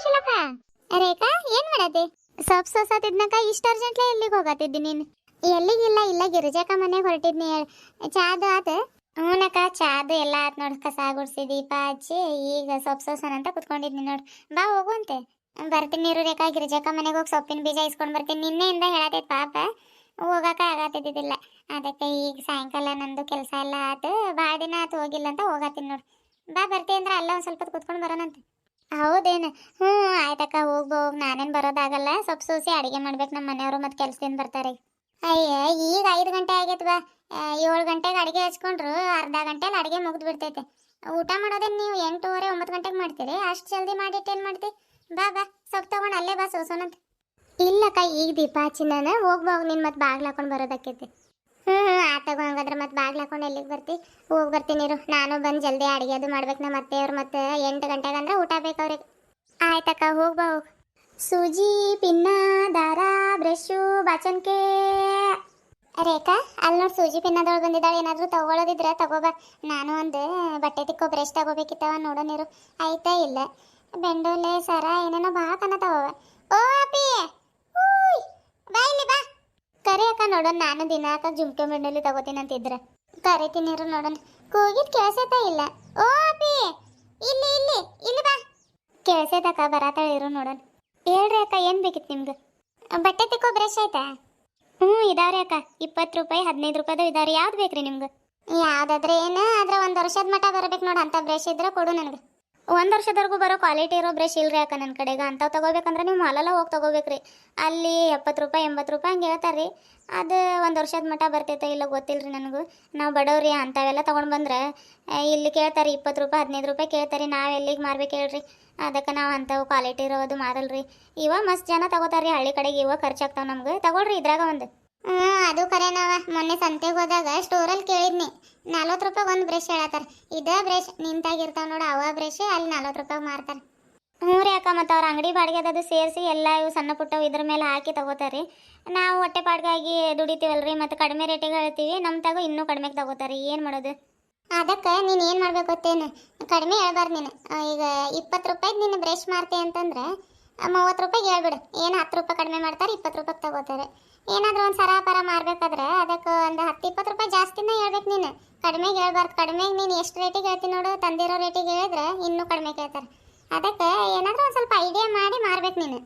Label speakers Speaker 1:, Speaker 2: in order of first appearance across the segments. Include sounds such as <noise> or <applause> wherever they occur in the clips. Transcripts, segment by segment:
Speaker 1: ಸುಶೀಲಕ್ಕ ರೇಖಾ ಏನ್ ಮಾಡತ್ತೆ? ಸೊಪ್ ಸೊಸತಿದ್ನಕ ಇಷ್ಟ ಅರ್ಜೆಂಟ್ಲೆ ಎಲ್ಲಿಗೆ ಹೋಗತ್ತಿದ್ದಿ ನೀನು? ಎಲ್ಲಿಗಿಲ್ಲ ಇಲ್ಲ ಗಿರಿಜಾಕ ಮನೆಗೆ ಹೊರಟಿದ್ನಿ ಹೇಳಿ. ಚಾದು ಆತ? ಹ್ಞೂನಕ್ಕ ಚಾದು ಎಲ್ಲ ಆತ್ ನೋಡ್. ಕಸ ಗುಡ್ಸಿ, ದೀಪ ಹಚ್ಚಿ, ಈಗ ಸೊಪ್ ಸೊಸನ ಅಂತ ಕುತ್ಕೊಂಡಿದ್ನಿ ನೋಡ್. ಬಾ ಹೋಗುವಂತೆ ಬರ್ತೀನಿ ಇರು ರೇಖಾ ಗಿರಿಜಾಕ ಮನೆಗೆ ಹೋಗಿ ಸೊಪ್ಪಿನ ಬೀಜ ಇಸ್ಕೊಂಡು ಬರ್ತೀನಿ. ನಿನ್ನೆಯಿಂದ ಹೇಳತೈತ್ ಪಾಪ. ಹೋಗಕ ಆಗತ್ತಿದ್ದಿಲ್ಲ ಅದಕ್ಕೆ ಈಗ ಸಾಯಂಕಾಲ ನಂದು ಕೆಲಸ ಎಲ್ಲ ಆತು. ಭಾಳ ದಿನ ಆತು ಹೋಗಿಲ್ಲ ಅಂತ ಹೋಗತ್ತೀನಿ ನೋಡ್. ಬಾ ಬರ್ತಿ ಅಂದ್ರೆ ಅಲ್ಲ ಒಂದು ಸ್ವಲ್ಪ ಕುತ್ಕೊಂಡು ಬರೋಣಂತೆ. ಹೌದೇನು? ಹ್ಞೂ, ಆಯ್ತಕ್ಕ ಹೋಗ್ಬೋ ಹೋಗಿ ನಾನೇನು ಬರೋದಾಗಲ್ಲ. ಸೊಪ್ಪು ಸೂಸಿ ಅಡುಗೆ ಮಾಡ್ಬೇಕು ನಮ್ಮ ಮನೆಯವರು ಮತ್ತೆ ಕೆಲಸದಿಂದ ಬರ್ತಾರೆ. ಅಯ್ಯ, ಈಗ ಐದು ಗಂಟೆ ಆಗೈತೆ ಬಾ. ಏಳು ಗಂಟೆಗೆ ಅಡುಗೆ ಹಚ್ಕೊಂಡ್ರು, ಅರ್ಧ ಗಂಟೆಲಿ ಅಡುಗೆ ಮುಗಿದು ಬಿಡ್ತೈತೆ ಊಟ ಮಾಡೋದೇನು ನೀವು ಎಂಟೂವರೆ, ಒಂಬತ್ತು ಗಂಟೆಗೆ ಮಾಡ್ತೀರಿ? ಅಷ್ಟು ಜಲ್ದಿ ಮಾಡಿಟ್ಟು ಏನು ಮಾಡ್ತಿ? ಬಾ ಬಾ ಸೊಪ್ಪು ತೊಗೊಂಡು ಅಲ್ಲೇ ಬಾ ಸೋಸೋನಂತ. ಇಲ್ಲಕ್ಕ, ಈಗ ದೀಪ ಹಚ್ಚಿ ನಾನು ಹೋಗ್ಬೋಗ್ ನಿನ್ನ ಮತ್ತೆ ಬಾಗ್ಲು ಹಾಕೊಂಡು ಬರೋದಕ್ಕೈತಿ. ಹ್ಞೂ ಮತ್ತೆ ಬಾಗ್ಲ ಹಾಕೊಂಡು ಎಲ್ಲಿಗೆ ಬರ್ತಿ? ಹೋಗಿ ಬರ್ತೀನಿ ಇರು. ನಾನು ಬಂದು ಜಲ್ದಿ ಅಡಿಗೆ ಅದು ಮಾಡ್ಬೇಕು ನಮ್ಮ ಅತ್ತೆಯವ್ರು ಮತ್ತೆ ಎಂಟು ಗಂಟೆಗೆ ಅಂದ್ರೆ ಊಟ ಬೇಕು ಅವ್ರಿಗೆ. ಆಯ್ತಕ್ಕ, ಹೋಗ್ ಸೂಜಿ, ಪಿನ್ನ, ದಾರ ಬ್ರಷು ಬಾಚನ್ಕೆ. ರೇಖಾ ಅಲ್ಲಿ ನೋಡಿ ಸೂಜಿ ಪಿನ್ನದೊಳಗೆ ಬಂದಿದ್ದಾಳೆ. ಏನಾದರೂ ತಗೊಳ್ಳೋದಿದ್ರೆ ತಗೋಬಾ ನಾನು ಒಂದು ಬಟ್ಟೆ ತಿಕ್ಕೋ ಬ್ರಷ್ ತಗೋಬೇಕಿತ್ತವ ನೋಡೋನಿರು ಆಯ್ತಾ ಇಲ್ಲ. ಬೆಂಡೋಲೆ, ಸರ, ಏನೇನೋ ಭಾಳ ತಗೋಬ ಓ, ಅಪ್ಪಿ! ಬಾಯಿಲಿ ಬಾ ಇಲ್ಲಿ ಬಾ ಕರಿ ಅಕ್ಕ ನೋಡೋಣ, ನಾನು ದಿನಾಕ ಜುಮ್ಕೆ ಮಂಡಲಿ ತಗೋತೀನಿ ಅಂತಿದ್ರೆ. ಕರಿತೀನಿ ನೋಡೋಣ. ಕೂಗಿದ್ ಕೇಳ್ಸೈತ ಇಲ್ಲ. ಓ, ಅಪ್ಪಿ! ಇಲ್ಲಿ ಇಲ್ಲಿ ಇಲ್ಲಿ ಬಾ. ಕೇಳಿಸೇತಕ್ಕ ಬರಾತಾಳೆ ಇರು ನೋಡೋಣ. ಹೇಳ್ರಿ ಅಕ್ಕ, ಏನು ಬೇಕಿತ್ತು ನಿಮ್ಗೆ? ಬಟ್ಟೆ ತಿಕ್ಕೋ, ಬ್ರಷ್ ಆಯ್ತಾ? ಹ್ಞೂ, ಇದಾವ್ರಿ ಅಕ್ಕ. ಇಪ್ಪತ್ತು ರೂಪಾಯಿ, ಹದಿನೈದು ರೂಪಾಯಿದು ಇದಾವ್ರಿ. ಯಾವ್ದು ಬೇಕ್ರಿ ನಿಮ್ಗೆ? ಯಾವ್ದಾದ್ರೆ ಏನು ಆದ್ರೆ ಒಂದು ವರ್ಷದ ಮಟ್ಟ ಬರಬೇಕು ನೋಡಿ, ಅಂತ ಬ್ರಷ್ ಇದ್ರೆ ಕೊಡು ನನಗೆ. ಒಂದು ವರ್ಷದವರೆಗೂ ಬರೋ ಕ್ವಾಲಿಟಿ ಇರೋ ಬ್ರಷ್ ಇಲ್ರಿ ಅಕ್ಕ ನನ್ನ ಕಡೆಗೆ. ಅಂಥವು ತಗೋಬೇಕಂದ್ರೆ ನೀವು ಮಾಲೆಲ್ಲ ಹೋಗಿ ತೊಗೋಬೇಕ್ರಿ. ಅಲ್ಲಿ ಎಪ್ಪತ್ತು ರೂಪಾಯಿ, ಎಂಬತ್ತು ರೂಪಾಯಿ ಹಂಗೆ ಹೇಳ್ತಾರೆ ಅದು ಒಂದು ವರ್ಷದ ಮಟ್ಟ ಬರ್ತೈತೆ ಇಲ್ಲ ಗೊತ್ತಿಲ್ರಿ ನನಗೂ. ನಾವು ಬಡವ್ರಿ, ಅಂಥವೆಲ್ಲ ತೊಗೊಂಡು ಬಂದ್ರೆ ಇಲ್ಲಿ ಕೇಳ್ತಾರೆ ಇಪ್ಪತ್ತು ರೂಪಾಯಿ, ಹದಿನೈದು ರೂಪಾಯಿ ಕೇಳ್ತಾರೆ ನಾವು ಎಲ್ಲಿಗೆ ಮಾರ್ಬೇಕು ಹೇಳ್ರಿ. ಅದಕ್ಕೆ ನಾವು ಅಂಥವು ಕ್ವಾಲಿಟಿ ಇರೋದು ಮಾರಲ್ರಿ. ಇವ ಮಸ್ತ್ ಜನ ತಗೋತಾರ್ರಿ ಹಳ್ಳಿ ಕಡೆಗೆ, ಇವ ಖರ್ಚಾಗ್ತಾವೆ ನಮ್ಗೆ. ತಗೊಳ್ರಿ ಇದ್ರಾಗ ಒಂದು. ಹ್ಞೂ ಅದು ಕರೆನವ. ಮೊನ್ನೆ ಸಂತೆಗೆ ಹೋದಾಗ ಸ್ಟೋರಲ್ಲಿ ಕೇಳಿದ್ನಿ. ನಲ್ವತ್ತು ರೂಪಾಯಿ ಒಂದು ಬ್ರಷ್ ಹೇಳತ್ತಾರ. ಇದ ಬ್ರಷ್ ನಿಂತಾಗಿರ್ತಾವ ನೋಡು, ಅವ ಬ್ರಷ್ ಅಲ್ಲಿ ನಲ್ವತ್ತು ರೂಪಾಯಿ ಮಾರ್ತಾರೆ. ಹ್ಞೂ ರೀ ಅಕ್ಕ, ಮತ್ತು ಅವ್ರ ಅಂಗಡಿ ಬಾಡಿಗೆ ಅದು ಸೇರಿಸಿ ಎಲ್ಲ ಇವು ಸಣ್ಣ ಪುಟ್ಟವು ಇದ್ರ ಮೇಲೆ ಹಾಕಿ ತಗೋತಾರೆ ನಾವು ಹೊಟ್ಟೆ ಪಾಡ್ಗಾಗಿ ದುಡಿತೀವಲ್ರಿ ಮತ್ತು ಕಡಿಮೆ ರೇಟಿಗೆ ಹೇಳ್ತೀವಿ ನಮ್ಮ ತಗೋ ಇನ್ನೂ ಕಡಿಮೆಗೆ ತಗೋತಾರೆ ಏನು ಮಾಡೋದು? ಅದಕ್ಕೆ ನೀನು ಏನು ಮಾಡ್ಬೇಕು ಗೊತ್ತೇನು? ಕಡಿಮೆ ಹೇಳ್ಬಾರ್ದು ನೀನು. ಈಗ ಇಪ್ಪತ್ತು ರೂಪಾಯಿಗೆ ನೀನು ಬ್ರಷ್ ಮಾರ್ತಿ ಅಂತಂದ್ರೆ ಮೂವತ್ತು ರೂಪಾಯಿಗೆ ಹೇಳ್ಬಿಡು. ಏನು ಹತ್ತು ರೂಪಾಯಿ ಕಡಿಮೆ ಮಾಡ್ತಾರೆ, ಇಪ್ಪತ್ತು ರೂಪಾಯಿಗೆ ತಗೋತಾರೆ. ಏನಾದರೂ ಒಂದು ಸರ ಪರ ಮಾರ್ಬೇಕಾದ್ರೆ ಅದಕ್ಕೆ ಒಂದು ಹತ್ತು ಇಪ್ಪತ್ತು ರೂಪಾಯಿ ಜಾಸ್ತಿನೇ ಹೇಳ್ಬೇಕು ನೀನು. ಕಡಿಮೆಗೆ ಹೇಳ್ಬಾರ್ದು. ಕಡಿಮೆಗೆ ನೀನು ಎಷ್ಟು ರೇಟಿಗೆ ಹೇಳ್ತೀನಿ ನೋಡು. ತಂದಿರೋ ರೇಟಿಗೆ ಹೇಳಿದ್ರೆ ಇನ್ನೂ ಕಡಿಮೆ ಕೇಳ್ತಾರೆ. ಅದಕ್ಕೆ ಏನಾದರೂ ಒಂದು ಸ್ವಲ್ಪ ಐಡಿಯಾ ಮಾಡಿ ಮಾರ್ಬೇಕು ನೀನು.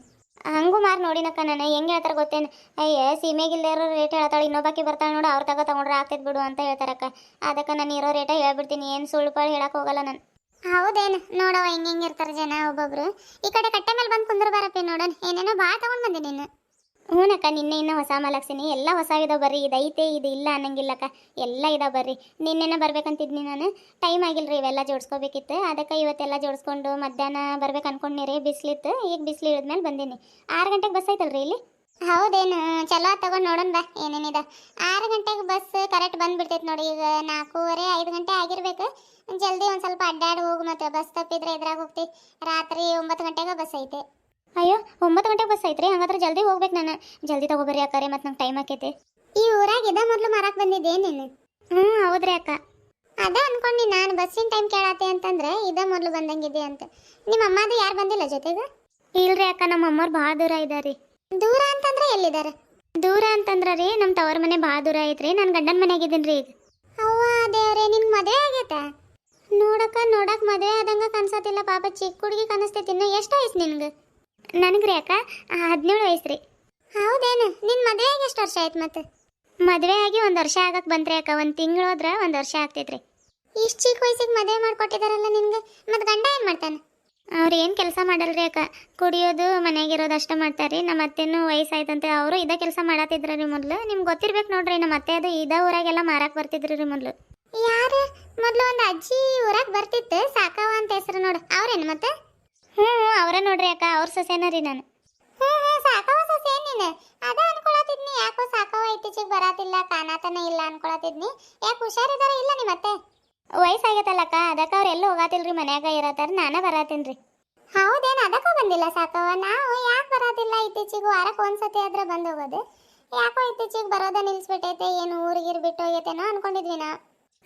Speaker 1: ಹಂಗೂ ಮಾರಿ ನೋಡಿನಕ್ಕ ನಾನು. ಹೆಂಗೆ ಹೇಳ್ತಾರೆ ಗೊತ್ತೇನು? ಅಯ್ಯ ಸೀಮೆಗಿಲ್ಲ ಇರೋ ರೇಟ್ ಹೇಳ್ತಾಳೆ. ಇನ್ನೊಬ್ಬಾಕಿ ಬರ್ತಾಳೆ ನೋಡು. ಅವ್ರ ತಗ ತಗೊಂಡ್ರೆ ಆಗ್ತೈತೆ ಬಿಡು ಅಂತ ಹೇಳ್ತಾರಕ್ಕ. ಅದಕ್ಕೆ ನಾನು ಇರೋ ರೇಟ ಹೇಳ್ಬಿಡ್ತೀನಿ. ಏನು ಸುಳ್ಳು ಪಾಳು ಹೋಗಲ್ಲ ನಾನು. ಹೌದೇನು? ನೋಡವ ಹೆಂಗೆ ಹೆಂಗೆ ಇರ್ತಾರೆ ಜನ ಒಬ್ಬೊಬ್ರು. ಈ ಕಡೆ ಕಟ್ಟೆ ಮೇಲೆ ಬಂದು ಕುಂದ್ರ ಬರಪ್ಪ ನೋಡೋಣ ಏನೇನೋ ಭಾಳ ತಗೊಂಡು ಬಂದೆ ನೀನು. ಹ್ಞೂನಕ್ಕ ನಿನ್ನೆ ಇನ್ನೂ ಹೊಸ ಮಲಗ್ಸಿನಿ. ಎಲ್ಲ ಹೊಸ ಇದಾವೆ ಬರ್ರಿ. ಇದೈತೆ, ಇದು ಇಲ್ಲ ಅನ್ನಂಗಿಲ್ಲಕ್ಕ. ಎಲ್ಲ ಇದಾವೆ ಬರ್ರಿ. ನಿನ್ನೆನೇ ಬರ್ಬೇಕಂತಿದ್ನಿ ನಾನು. ಟೈಮ್ ಆಗಿಲ್ರಿ, ಇವೆಲ್ಲ ಜೋಡಿಸ್ಕೋಬೇಕಿತ್ತು. ಅದಕ್ಕೆ ಇವತ್ತೆಲ್ಲ ಜೋಡಿಸ್ಕೊಂಡು ಮಧ್ಯಾಹ್ನ ಬರ್ಬೇಕು ಅನ್ಕೊಂಡಿರಿ ಬಿಸಿಲಿತ್ತು. ಈಗ ಬಿಸಿಲು ಇಳಿದ್ಮೇಲೆ ಬಂದೀನಿ. ಆರು ಗಂಟೆಗೆ ಬಸ್ ಐತಲ್ರಿ ಇಲ್ಲಿ? ಹೌದೇನು. ಚಲೋ ತಗೊಂಡು ನೋಡೋಣ ಬಾ. ಏನೇನಿದೆ ಆರು ಗಂಟೆಗೆ ಬಸ್ ಕರೆಕ್ಟ್ ಬಂದ್ಬಿಡ್ತೈತೆ ನೋಡಿ. ಈಗ ನಾಲ್ಕೂವರೆ ಐದು ಗಂಟೆ ಆಗಿರ್ಬೇಕು. ಜಲ್ದಿ ಒಂದು ಸ್ವಲ್ಪ ಅಡ್ಡಾಡಿ ಹೋಗು ಮತ್ತೆ ಬಸ್ ತಪ್ಪಿದ್ರೆ ಇದ್ರಾಗ ಹೋಗ್ತಿ. ರಾತ್ರಿ ಒಂಬತ್ತು ಗಂಟೆಗೆ ಬಸ್ ಐತೆ. ಅಯ್ಯೋ ಒಂಬತ್ತು ಗಂಟೆಗೆ ಬಸ್ ಐತ್ರಿ? ಹಂಗಾದ್ರೆ ಜಲ್ದಿ ಹೋಗ್ಬೇಕು ನಾನು. ಜಲ್ದಿ ತಗೋಬರ್ರಿ ಅಕ್ಕಾರೆ ಮತ್ತೆ ನಂಗೆ ಟೈಮ್ ಆಕೈತೆ. ಈ ಊರಾಗ ಇದ ಮೊದಲು ಮಾರಕ್ಕೆ ಬಂದಿದ್ದೆ ನೀನು? ಹ್ಞೂ ಹೌದ್ರಿ ಅಕ್ಕ. ಅದ ಅನ್ಕೊಂಡಿ ನಾನು ಬಸ್ಸಿನ ಟೈಮ್ ಕೇಳತ್ತೆ ಅಂತಂದ್ರೆ ಇದ ಮೊದಲು ಬಂದಂಗಿದೆ ಅಂತ. ನಿಮ್ಮ ಅಮ್ಮದು ಯಾರು ಬಂದಿಲ್ಲ ಜೊತೆಗೆ? ಇಲ್ರಿ ಅಕ್ಕ ನಮ್ಮ ಅಮ್ಮವ್ರು ಭಾಳ ದೂರ ಇದ್ದಾರೆ ದೂರ ಅಂತಂದ್ರೆ ಎಲ್ಲಿದ್ದಾರೆ ದೂರ ಅಂತಂದ್ರೆ ರೀ ನಮ್ಮ ತವರ ಮನೆ ಭಾಳ ದೂರ ಐತ್ರಿ. ನಾನು ಗಂಡನ ಮನೆಯಾಗಿದ್ದೀನಿ ರೀ ಈಗ. ಅವ್ವ ದೇವ್ರೆ ನಿನ್ ಮದುವೆ ಆಗೈತೆ? ನೋಡಕ್ಕ ನೋಡಕ್ ಮದುವೆ ಆದಂಗ ಕನ್ಸತ್ತಿಲ್ಲ ಪಾಪ. ಚಿಕ್ಕ ಹುಡುಗಿ ಕನಸ್ತೈತಿ. ಇನ್ನು ಎಷ್ಟು ವಯಸ್ಸು ನಿನ್ಗೆ? ನನಗೆ ರೀ ಅಕ್ಕ ಹದಿನೇಳು ವಯಸ್ಸು ರೀ ಹೌದೇನು? ನಿನ್ನ ಮದುವೆ ಆಗಿ ಎಷ್ಟು ವರ್ಷ ಆಯ್ತು ಮತ್ತೆ? ಮದುವೆ ಆಗಿ ಒಂದು ವರ್ಷ ಆಗಕ್ಕೆ ಬಂತ್ರಿ ಅಕ್ಕ ಒಂದು ತಿಂಗಳು ಹೋದ್ರೆ ಒಂದು ವರ್ಷ ಆಗ್ತೈತ್ರಿ. ಇಷ್ಟು ಚಿಕ್ಕ ವಯಸ್ಸಿಗೆ ಮದುವೆ ಮಾಡ್ಕೊಟ್ಟಿದಾರಲ್ಲ ನಿಮಗೆ? ಮತ್ತು ಗಂಡ ಏನು ಮಾಡ್ತಾನೆ? ಅವ್ರು ಏನು ಕೆಲಸ ಮಾಡಲ್ರಿ ಅಕ್ಕ ಕುಡಿಯೋದು ಮನೆಯಾಗಿರೋದು ಅಷ್ಟೇ ಮಾಡ್ತಾರೆ ನಮ್ಮ ಅತ್ತೆನೂ ವಯಸ್ಸಾಯ್ತಂತೆ ಅವರು ಇದೇ ಕೆಲಸ ಮಾಡತ್ತಿದ್ರ ರೀ ಮೊದಲು. ನಿಮ್ಗೆ ಗೊತ್ತಿರ್ಬೇಕು ನೋಡ್ರಿ ನಮ್ಮ ಅತ್ತೆ ಅದು ಇದೇ ಊರಾಗೆಲ್ಲ ಮಾರಕ್ಕೆ ಬರ್ತಿದ್ರು ರೀ ಮೊದಲು. ಯಾರು? ಮೊದಲು ಒಂದು ಅಜ್ಜಿ ಊರಾಗ ಬರ್ತಿತ್ತು ಸಾಕವ ಅಂತ ಹೆಸರು ನೋಡು. ಅವ್ರೇನು ಮತ್ತೆ? ಹ್ಞೂ ಅವರ ನೋಡ್ರಿ ಅಕ್ಕ ಅವ್ರ ಸೊಸೆನ ರೀ ನಾನು. ಹ್ಞೂ ಹ್ಞೂ ಸಾಕವ ಸೊಸೆ ನೀನು. ಅದ ಅನ್ಕೊಳತಿದ್ನಿ ಯಾಕೋ ಸಾಕವ ಇತ್ತೀಚಿಗೆ ಬರಾತಿಲ್ಲ ಕಾಣತನ ಇಲ್ಲ ಅನ್ಕೊಳತಿದ್ನಿ ಯಾಕೆ ಹುಷಾರಿದಾರ ಇಲ್ಲ ನಿಮ್ಮತ್ತೆ ವಯಸ್ಸಾಗೈತಲ್ಲಕ್ಕ ಅದಕ್ಕೆ ಅವ್ರು ಎಲ್ಲೂ ಹೋಗಾತಿಲ್ರಿ ಮನ್ಯಾಗ ಇರತ್ತಾರ ನಾನು ಬರಾತೀನಿ ರೀ ಹೌದೇನು ಅದಕ್ಕೆ ಬಂದಿಲ್ಲ ಸಾಕವ ನಾವು ಯಾಕೆ ಬರೋದಿಲ್ಲ ಇತ್ತೀಚೆಗೆ ವಾರಕ್ಕೆ ಒಂದ್ಸತಿ ಆದ್ರೆ ಬಂದು ಹೋಗೋದು. ಯಾಕೋ ಇತ್ತೀಚಿಗೆ ಬರೋದ ನಿಲ್ಸ್ಬಿಟ್ಟೈತೆ ಏನು ಊರಿಗೆ ಬಿಟ್ಟು ಹೋಗೈತೇನೋ ಅನ್ಕೊಂಡಿದ್ವಿ ನಾ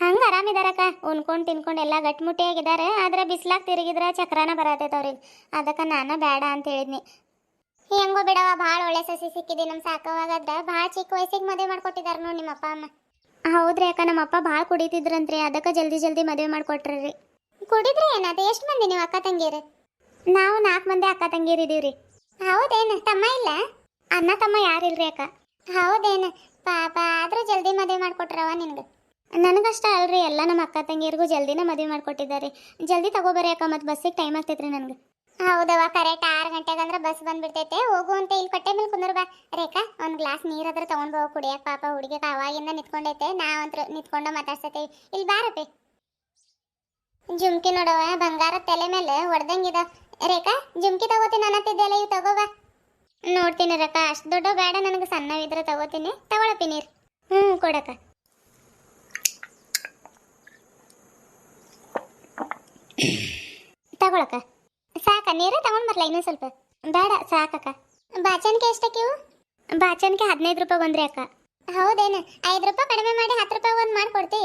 Speaker 1: ಹಂಗ ಆರಾಮಿದಾರಕ್ಕ. ಉಣ್ಕೊಂಡು ತಿನ್ಕೊಂಡು ಎಲ್ಲ ಗಟ್ಟಿಮುಟ್ಟಿಯಾಗಿದ್ದಾರೆ ಆದ್ರೆ ಬಿಸ್ಲಾಗ ತಿರುಗಿದ್ರ ಚಕ್ರಾನ ಬರತೈತೆ ಅವ್ರಿಗೆ. ಅದಕ್ಕೆ ನಾನು ಬೇಡ ಅಂತ ಹೇಳಿದ್ನಿ. ಹೆಂಗೋ ಬಿಡವ ಭಾಳ ಒಳ್ಳೆ ಸಸಿ ಸಿಕ್ಕಿದೆ ನಮ್ಮ ಸಾಕವಾಗದ್ರ ಭಾಳ ಚಿಕ್ಕ ವಯಸ್ಸಿಗೆ ಮದುವೆ ಮಾಡ್ಕೊಟ್ಟಿದಾರ ನೋಡಿ ನಿಮ್ಮ ಅಪ್ಪ ಅಮ್ಮ. ಹೌದ್ರಿ ಅಕ್ಕ ನಮ್ಮ ಅಪ್ಪ ಭಾಳ ಕುಡಿತಿದ್ರಂತ್ರಿ. ಅದಕ್ಕೆ ಜಲ್ದಿ ಜಲ್ದಿ ಮದುವೆ ಮಾಡ್ಕೊಟ್ರಿ ಕುಡಿದ್ರಿ ಏನದು ಎಷ್ಟು ಮಂದಿ ನೀವು ಅಕ್ಕ ತಂಗಿರಿ ನಾವು ನಾಲ್ಕು ಮಂದಿ ಅಕ್ಕ ತಂಗಿರು ಇದೀವ್ರಿ. ಹೌದೇನು? ತಮ್ಮ ಇಲ್ಲ? ಅಣ್ಣ ತಮ್ಮ ಯಾರಿಲ್ರಿ ಅಕ್ಕ? ಹೌದೇನು? ಪಾಪ, ಆದ್ರೂ ಜಲ್ದಿ ಮದುವೆ ಮಾಡ್ಕೊಟ್ರವ ನಿನ್ಗೆ. ನನಗಷ್ಟ ಅಲ್ರಿ, ಎಲ್ಲ ನಮ್ಮ ಅಕ್ಕ ತಂಗಿಯರಿಗೂ ಜಲ್ದಿನ ಮದುವೆ ಮಾಡ್ಕೊಟ್ಟಿದ್ದಾರೆ. ಜಲ್ದಿ ತಗೋಬರ್ರಿ ಅಕ್ಕ, ಮತ್ತೆ ಬಸ್ಸಿಗೆ ಟೈಮ್ ಆಗ್ತೈತ್ರಿ ನನಗೆ. ಹೌದವ ಕರೆಕ್ಟ್ ಆರು ಗಂಟೆಗೆ ಅಂದ್ರೆ ಬಸ್ ಬಂದ್ಬಿಡ್ತೈತೆ. ಹೋಗು ಅಂತ ಇಲ್ಲಿ ಕಟ್ಟೆ ಮೇಲೆ ಕುಂದ್ರ ಬಾ. ರೇಖಾ, ಒಂದು ಗ್ಲಾಸ್ ನೀರಾದ್ರೆ ತೊಗೊಂಡು ಹೋಗಿ ಕುಡಿಯಕ್ಕೆ ಪಾಪ ಹುಡುಗಿ ಅವಾಗಿಂದ ನಿಂತ್ಕೊಂಡೈತೆ. ನಾವಂತ್ರ ನಿಂತ್ಕೊಂಡು ಮಾತಾಡ್ಸತ್ತೆ ಇಲ್ಲಿ ಬಾರಪ್ಪಿ. ಜುಮ್ಕಿ ನೋಡವ ಬಂಗಾರ ತಲೆ ಮೇಲೆ ಹೊಡೆದಂಗಿದ ರೇಖಾ, ಜುಮ್ಕಿ ತಗೋತೀನಿ ಅನ್ನತ್ತಿದ್ದೆಲ್ಲ ಇವು ತಗೋವಾ ನೋಡ್ತೀನಿ ರೇಖಾ ಅಷ್ಟು ದೊಡ್ಡ ಬೇಡ ನನಗೆ, ಸಣ್ಣವಿದ್ರೆ ತಗೋತೀನಿ. ತಗೊಳಪ್ಪಿ ನೀರು. ಹ್ಞೂ ಕೊಡಕ್ಕ. <coughs> ತಗೊಳಕ ಸಾಕ, ನೀರೇ ತಗೊಂಡ್ ಬರ್ಲ ಇನ್ನೂ ಸ್ವಲ್ಪ? ಬೇಡ, ಸಾಕಕ್ಕ. ಬಾಚನ್ಕೆ ಎಷ್ಟಕ್ಕಿವು ಬಾಚನ್ಕೆ ಹದಿನೈದು ರೂಪಾಯಿ ಬಂದ್ರಿ ಅಕ್ಕ. ಹೌದೇನು? ಐದು ರೂಪಾಯಿ ಕಡಿಮೆ ಮಾಡಿ ಹತ್ತು ರೂಪಾಯಿ ಒಂದು ಮಾಡ್ಕೊಡ್ತಿ?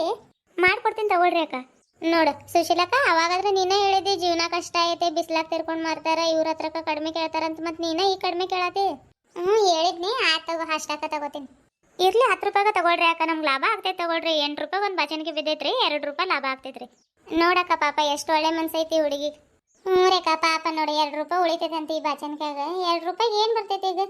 Speaker 1: ಮಾಡ್ಕೊಡ್ತೀನಿ ತಗೊಳ್ರಿ ಅಕ್ಕ. ನೋಡು, ಸುಶೀಲಕ್ಕ, ಅವಾಗಾದ್ರೆ ನೀನೇ ಹೇಳಿದಿ, ಜೀವನ ಕಷ್ಟ ಐತೆ, ಬಿಸಿಲಾಗ ತಿರ್ಕೊಂಡು ಮಾರ್ತಾರ, ಇವ್ರ ಹತ್ರಕ್ಕ ಕಡಿಮೆ ಕೇಳ್ತಾರಂತ ಮತ್ತೆ ನೀನೇ ಈ ಕಡಿಮೆ ಕೇಳತಿ? ಹ್ಞೂ ಹೇಳಿದ್ನಿ ಆಯ್ತು ತಗೋ ಅಷ್ಟಕ್ಕ ತಗೋತೀನಿ. ಇರ್ಲಿ ಹತ್ತು ರೂಪಾಯಿಗೆ ತಗೊಳ್ರಿ ಅಕ್ಕ, ನಮ್ಗೆ ಲಾಭ ಆಗ್ತೈತೆ ತಗೊಳ್ರಿ. ಎಂಟು ರೂಪಾಯಿ ಒಂದು ಬಚನ್ಗೆ ಬಿದ್ದೈತ್ರಿ, ಎರಡು ರೂಪಾಯಿ ಲಾಭ ಆಗ್ತೈತ್ರಿ. ನೋಡಕ್ಕ ಪಾಪ, ಎಷ್ಟು ಒಳ್ಳೆ ಮನ್ಸೈತಿ ಹುಡುಗಿ. ಹ್ಞೂ ರೇಖ ಪಾಪ ನೋಡಿ ಎರಡು ರೂಪಾಯಿ ಉಳಿತೈತೆ ಈ ಬಾಚನ್ಕಾಗ ಎರಡು ರೂಪಾಯಿಗೆ ಏನು ಬರ್ತೈತಿ ಈಗ?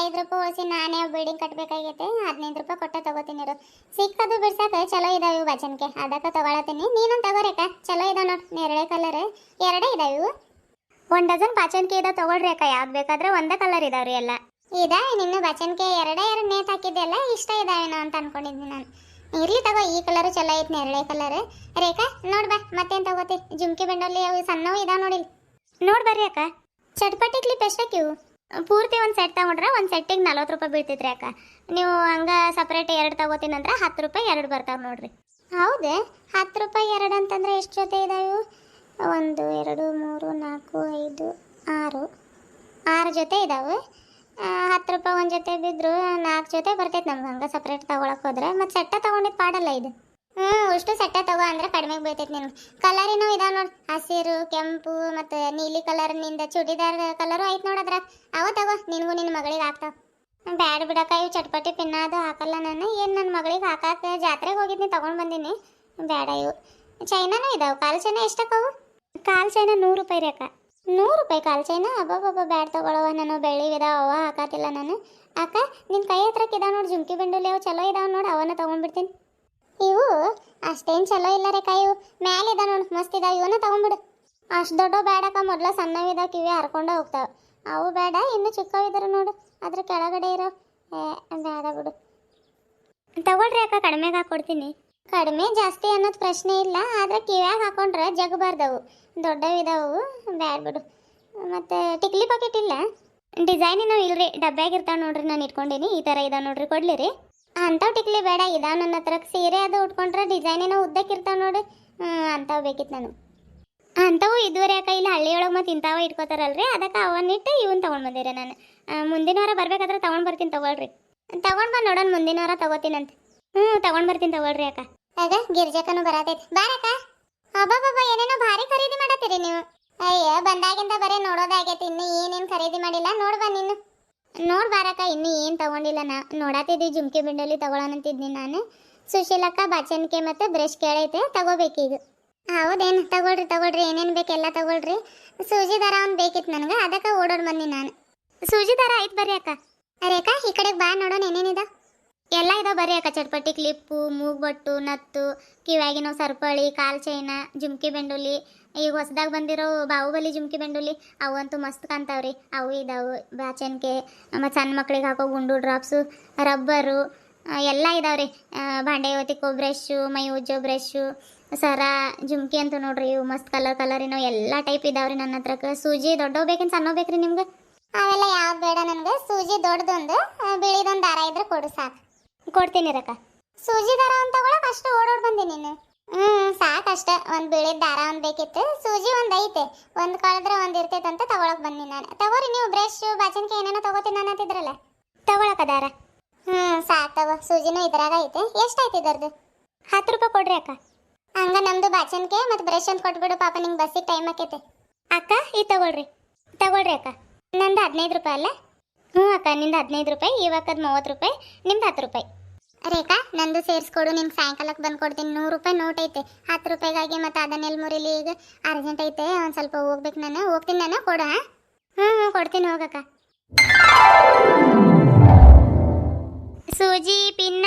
Speaker 1: ಐದು ರೂಪಾಯಿ ಉಳಿಸಿ ನಾನೇ ಬಿಲ್ಡಿಂಗ್ ಕಟ್ಟಬೇಕಾಗೈತೆ ಹದಿನೈದು ರೂಪಾಯಿ ಕೊಟ್ಟ ತಗೋತೀನಿ ಇರು. ಸಿಕ್ಕದು ಬಿಡ್ಸಾಕ ಚಲೋ ಇದಾವೆ ಇವು ಬಾಚನ್ಕೆ ಅದಕ್ಕೆ ತಗೊಳತೀನಿ ನೀನೊಂದು ತಗೋರಿ ಅಕ್ಕ, ಚಲೋ ಇದಾವೆ ನೋಡಿ, ನೇರಳೆ ಕಲರ್ ಎರಡೇ ಇದಾವೆ ಇವು. ಒಂದು ಡಜನ್ ಬಾಚನ್ಕೆ ಇದಾವೆ ತಗೊಳ್ರಿ ಅಕ್ಕ, ಯಾವ್ದು ಬೇಕಾದ್ರೆ ಒಂದೇ ಕಲರ್ ಇದಾವ್ರಿ ಎಲ್ಲ. ಇದಾವೆ ನಿನ್ನ ಬಚನ್ಕೆ ಎರಡೇ ಎರಡು ನೇತ್ ಹಾಕಿದ್ದೆಲ್ಲ ಇಷ್ಟ ಇದಾವೇನೋ ಅಂತ ಅನ್ಕೊಂಡಿದ್ನಿ ನಾನು. ಇರ್ಲಿ ತಗೋ, ಈ ಕಲರ್ ಚಲೋ ಐತಿ ನೇರಳೆ ಕಲರ್ ರೇಖಾ, ನೋಡ್ ಬಾ, ಮತ್ತೇನ್ ತಗೋತಿ? ಜುಮ್ಕಿ ಬೆಂಡಲ್ಲಿ ಅವು ಸಣ್ಣವು ಇದಾವ ನೋಡಿ ನೋಡ್ ಬರ್ರಿ ಅಕ್ಕ ಚಟ್ಪಟಿ ಕ್ಲಿಪ್ ಎಷ್ಟಕ್ಕಿವು ಪೂರ್ತಿ ಒಂದು ಸೆಟ್ ತಗೊಂಡ್ರೆ ಒಂದು ಸೆಟ್ಟಿಗೆ ನಲ್ವತ್ತು ರೂಪಾಯಿ ಬೀಳ್ತೈತ್ರಿ ಅಕ್ಕ ನೀವು ಹಂಗೆ ಸಪ್ರೇಟ್ ಎರಡು ತಗೋತೀನಂದ್ರೆ ಹತ್ತು ರೂಪಾಯಿ ಎರಡು ಬರ್ತಾವೆ ನೋಡ್ರಿ. ಹೌದೇ? ಹತ್ತು ರೂಪಾಯಿ ಎರಡು ಅಂತಂದ್ರೆ ಎಷ್ಟು ಜೊತೆ ಇದಾವೆ ಒಂದು, ಎರಡು, ಮೂರು, ನಾಲ್ಕು, ಐದು, ಆರು. ಆರು ಜೊತೆ ಇದಾವೆ. ಹತ್ತು ರೂಪಾಯಿ ಒಂದು ಜೊತೆ ಬಿದ್ದರು ನಾಲ್ಕು ಜೊತೆ ಬರ್ತೈತೆ ನಮ್ಗೆ ಹಂಗೆ ಸಪ್ರೇಟ್ ತೊಗೊಳಕ್ಕೆ ಹೋದ್ರೆ. ಮತ್ತು ಸೆಟ್ಟ ತೊಗೊಂಡಿದ್ದು ಪಾಡಲ್ಲ ಇದು. ಹ್ಞೂ ಅಷ್ಟು ಸೆಟ್ಟ ತಗೋ ಅಂದ್ರೆ ಕಡಿಮೆಗೆ ಬೀಳ್ತೈತೆ ನಿನ್ಗೆ. ಕಲರಿನೂ ಇದಾವೆ ನೋಡಿ. ಹಸಿರು, ಕೆಂಪು ಮತ್ತು ನೀಲಿ ಕಲರ್ನಿಂದ ಚೂಡಿದಾರ್ ಕಲರು ಐತೆ ನೋಡದ್ರ ಅವ ತಗೋ, ನಿನಗೂ ನಿನ್ನ ಮಗಳಿಗೆ ಹಾಕ್ತಾವ. ಬ್ಯಾಡ ಬಿಡಕ್ಕ, ಇವು ಚಟ್ಪಟಿ ಪಿನ್ನ ಅದು ಹಾಕಲ್ಲ ನಾನು. ಏನು ನನ್ನ ಮಗಳಿಗೆ ಹಾಕಾಕ ಜಾತ್ರೆಗೆ ಹೋಗಿದ್ನಿ, ತೊಗೊಂಡು ಬಂದೀನಿ. ಬೇಡ ಇವು. ಚೈನಾನೂ ಇದಾವೆ. ಕಾಲು ಚೈನ ಎಷ್ಟಕ್ಕವು? ಕಾಲು ಚೈನ ನೂರು ರೂಪಾಯಿ ರೀ ಅಕ್ಕ. ನೂರು ರೂಪಾಯಿ ಕಾಲು ಚೈನ ಅಬ್ಬಬ್ಬಬ್ಬ ಬ್ಯಾಡ್ ತಗೊಳವ ನಾನು. ಅವ ಹಾಕಾತಿಲ್ಲ ನಾನು. ಅಕ್ಕ ನಿನ್ನ ಕೈ ಹತ್ರಕ್ಕೆ ಇದಾವ ನೋಡಿ, ಜುಮ್ಕಿ ಬೆಂಡುಲಿ ಅವು ಚಲೋ ಇದಾವ ನೋಡಿ, ಅವನ್ನ ತಗೊಂಡ್ಬಿಡ್ತೀನಿ. ಇವು, ಅಷ್ಟೇನು ಚಲೋ ಇಲ್ಲ ರೀ ಕೈ ಮ್ಯಾಲೆ ಇದಾವ ನೋಡಿ, ಮಸ್ತ್ ಇದಾವ ಇವನ್ನ ತಗೊಂಡ್ಬಿಡು. ಅಷ್ಟು ದೊಡ್ಡ ಬ್ಯಾಡಕ್ಕ, ಮೊದಲ ಸಣ್ಣವಿದ ಕಿವಿ ಹರ್ಕೊಂಡು ಹೋಗ್ತಾವೆ. ಅವು ಬೇಡ ಇನ್ನು ಚಿಕ್ಕವಿದ್ರು ನೋಡು. ಅದ್ರ ಕೆಳಗಡೆ ಇರೋ ಬೇಡ ಬಿಡು. ತಗೊಳ್ರಿ ಅಕ್ಕ, ಕಡಿಮೆಗೆ ಹಾಕ್ಕೊಡ್ತೀನಿ ಕಡಿಮೆ ಜಾಸ್ತಿ ಅನ್ನೋದು ಪ್ರಶ್ನೆ ಇಲ್ಲ, ಆದ್ರೆ ಕಿವ್ಯಾಗ ಹಾಕೊಂಡ್ರೆ ಜಗಬಾರ್ದವು ದೊಡ್ಡವಿದಾವು, ಬ್ಯಾಡ್ ಬಿಡು. ಮತ್ತು ಟಿಕ್ಲಿ ಪಾಕೆಟ್ ಇಲ್ಲ. ಡಿಸೈನಿನೂ ಇಲ್ರಿ ಡಬ್ಬ್ಯಾಗ ಇರ್ತಾವ ನೋಡ್ರಿ, ನಾನು ಇಟ್ಕೊಂಡೀನಿ, ಈ ಥರ ಇದಾವೆ ನೋಡ್ರಿ, ಕೊಡ್ಲಿ ರೀ. ಅಂಥವು ಟಿಕ್ಲಿ ಬೇಡ, ಇದಾವ ನನ್ನ ಹತ್ರ ಸೀರೆ ಅದು ಉಟ್ಕೊಂಡ್ರೆ ಡಿಸೈನಿನ ಉದ್ದಕ್ಕೆ ಇರ್ತಾವ ನೋಡ್ರಿ ಹ್ಞೂ ಅಂಥವು ಬೇಕಿತ್ತು ನಾನು. ಅಂಥವು ಇದುವರೆ ಯಾಕೆ ಇಲ್ಲಿ ಹಳ್ಳಿಯೊಳಗೆ ಮತ್ತು ಇಂಥವ ಇಟ್ಕೋತಾರಲ್ರಿ, ಅದಕ್ಕೆ ಅವನ್ನಿಟ್ಟು ಇವನ್ ತೊಗೊಂಡು ಬಂದಿರಿ ನಾನು. ಮುಂದಿನವರ ಮುಂದಿನ ವಾರ ಬರ್ಬೇಕಾದ್ರೆ ತೊಗೊಂಡು ಬರ್ತೀನಿ, ತೊಗೊಳ್ರಿ. ತೊಗೊಂಡು ಬಂದು ನೋಡೋಣ, ಮುಂದಿನ ವಾರ ತಗೋತೀನಂತ. ಹ್ಞೂ, ತಗೊಂಡ್ ಬರ್ತೀನಿ ತಗೊಳ್ರಿ ಅಕ್ಕ. ಆಗ ಗಿರ್ಜಕನು ಬರತೈತಿ. ಬಾರಕ್ಕ. ಅಬ್ಬಬ್ಬಬ್ಬ ಏನೇನೋ ಭಾರಿ ಖರೀದಿ ಮಾಡತ್ತೀರಿ ನೀವು. ಅಯ್ಯ, ಬಂದಾಗಿಂದ ಬರೀ ನೋಡೋದಾಗೈತಿ. ಇನ್ನು ಏನೇನು ಖರೀದಿ ಮಾಡಿಲ್ಲ. ನೋಡ್ ಬಾ ನೀನು. ನೋಡ್ ಬಾರಕ್ಕ, ಇನ್ನು ಏನು ತಗೊಂಡಿಲ್ಲ ನಾ. ನೋಡತ್ತಿದ್ದಿ ಜುಮ್ಕಿ ಬಿಂಡಲ್ಲಿ ತಗೊಳ್ಳೋಣಂತಿದ್ನಿ ನಾನು. ಸುಶೀಲಕ್ಕ, ಬಾಚಣಿಕೆ ಮತ್ತು ಬ್ರಷ್ ಕೇಳೈತೆ. ತಗೋಬೇಕೀಗ. ಹೌದೇನು? ತಗೊಳ್ರಿ ತಗೊಳ್ರಿ. ಏನೇನು ಬೇಕೆಲ್ಲ ತಗೊಳ್ರಿ. ಸೂಜಿ ದಾರ ಅವ್ನು ಬೇಕಿತ್ತು ನನಗೆ. ಅದಕ್ಕೆ ಓಡೋಡ್ ಬಂದಿ ನಾನು. ಸೂಜಿ ದಾರ ಆಯ್ತು ಬರ್ರಿ ಅಕ್ಕ. ರೇಖಾ ಈ ಕಡೆಗೆ ಬಾ, ನೋಡೋಣ ಏನೇನಿದೆ ಬರ್ರಿ ಅಕ್ಕ, ಚಟ್ಪಟಿ ಕ್ಲಿಪ್ಪು ಮೂಗ್ಬಟ್ಟು, ನತ್ತು ಕಿವಾಗಿನ ಸರ್ಪಳಿ, ಕಾಲ್ ಚೈನ ಜುಮ್ಕಿ ಬೆಂಡುಲಿ. ಈಗ ಹೊಸದಾಗಿ ಬಂದಿರೋ ಬಾಹುಬಲಿ ಜುಮ್ಕಿ ಬೆಂಡುಲಿ ಅಂತೂ ಮಸ್ತ್ ಕಾಣ್ತಾವ್ರಿ. ಅವು ಇದಾವು ಬಾಚನ್ಕೆ ಮತ್ತು ಸಣ್ಣ ಮಕ್ಳಿಗೆ ಹಾಕೋ ಗುಂಡು ಡ್ರಾಪ್ಸು, ರಬ್ಬರು ಎಲ್ಲ ಇದಾವ್ರಿ. ಬಾಂಡೆ ಒತ್ತಿಕೋ ಬ್ರಷ್ಷು ಮೈ ಉಜ್ಜೋ ಬ್ರಷ್ಷು ಸರ, ಜುಮ್ಕಿ ಅಂತ ನೋಡ್ರಿ, ಇವು ಮಸ್ತ್ ಕಲರ್ ಕಲರಿನೋ ಎಲ್ಲ ಟೈಪ್ ಇದಾವ್ರಿ ನನ್ನ ಹತ್ರಕ್ಕೆ ಸೂಜಿ ದೊಡ್ಡವು ಬೇಕೇನು ಸಣ್ಣ ಬೇಕ್ರಿ ನಿಮ್ಗೆ? ಅವೆಲ್ಲ ಯಾವ್ದು ಬೇಡ ನನಗೆ. ಸೂಜಿ ದೊಡ್ಡದೊಂದು ಬಿಳಿದೊಂದು ದಾರ ಇದ್ರೆ ಕೊಡು ಸಾಕು. ಕೊಡ್ತೀನಿ ರಕ್ಕ. ಸೂಜಿ ದಾರ ಅಂತ ತಗೊಳಕ್ ಅಷ್ಟು ಓಡೋಡ್ ಬಂದೆ ನೀನು. ಹ್ಮ್ ಸಾಕಷ್ಟ ಒಂದ್ ಬಿಳಿ ದಾರ ಒಂದ್ ಬೇಕಿತ್ತು. ಸೂಜಿ ಒಂದ್ ಐತೆ. ಒಂದ್ ಕಳೆದ್ರೆ ಒಂದ್ ಇರ್ತೈತೆ ಅಂತ ತಗೊಳಕ್ ಬಂದಿ ನಾನು. ತಗೋರಿ ನೀವು ಬ್ರಷ್ ಬಾಚನ್ಕೆ ಏನೇನೋ ತಗೋತೀನಿ ನಾನು ಅಂತಿದ್ರಲ್ಲ ತಗೊಳಕ ದಾರ. ಹ್ಮ್, ಸಾಕ್ ತಗೋ. ಸೂಜಿನೂ ಇದ್ರಾಗ ಐತೆ. ಎಷ್ಟಾಯ್ತು ಇದರ್ದು ಹತ್ತು ರೂಪಾಯಿ ಕೊಡ್ರಿ ಅಕ್ಕ. ಹಂಗ ನಮ್ದು ಬಾಚನ್ಕೆ ಮತ್ತೆ ಬ್ರಷ್ ಅಂತ ಕೊಟ್ಬಿಡು ಪಾಪ ನಿಂಗೆ ಬಸ್ಸಿಗೆ ಟೈಮ್ ಆಕೈತೆ. ಅಕ್ಕ ಈ ತಗೊಳ್ರಿ. ತಗೊಳ್ರಿ ಅಕ್ಕ. ನಂದು ಹದಿನೈದು ರೂಪಾಯಿ ಅಲ್ಲ? ಹ್ಞೂ ಅಕ್ಕ, ನಿಂದು ಹದಿನೈದು ರೂಪಾಯಿ ಇವಾಗದ ಮೂವತ್ತು ರೂಪಾಯಿ ನಿಮ್ದು ಹತ್ತು ರೂಪಾಯಿ. ರೇಖಾ, ನಂದು ಸೇರಿಸ್ಕೊಡು ನಿಮ್ಗೆ ಸಾಯಂಕಾಲಕ್ಕೆ ಬಂದು ಕೊಡ್ತೀನಿ. ನೂರು ರೂಪಾಯಿ ನೋಟ್ ಐತೆ. ಹತ್ತು ರೂಪಾಯಿಗಾಗಿ ಮತ್ತೆ ಅದನ್ನೆಲ್ಲ ಮುರಿಲಿ ಈಗ? ಅರ್ಜೆಂಟ್ ಐತೆ, ಒಂದು ಸ್ವಲ್ಪ ಹೋಗ್ಬೇಕು ನಾನು. ಹೋಗ್ತೀನಿ ನಾನು, ಕೊಡು ಹ್ಞೂ ಹ್ಞೂ ಕೊಡ್ತೀನಿ, ಹೋಗಕ್ಕ. ಸೂಜಿ, ಪಿನ್ನ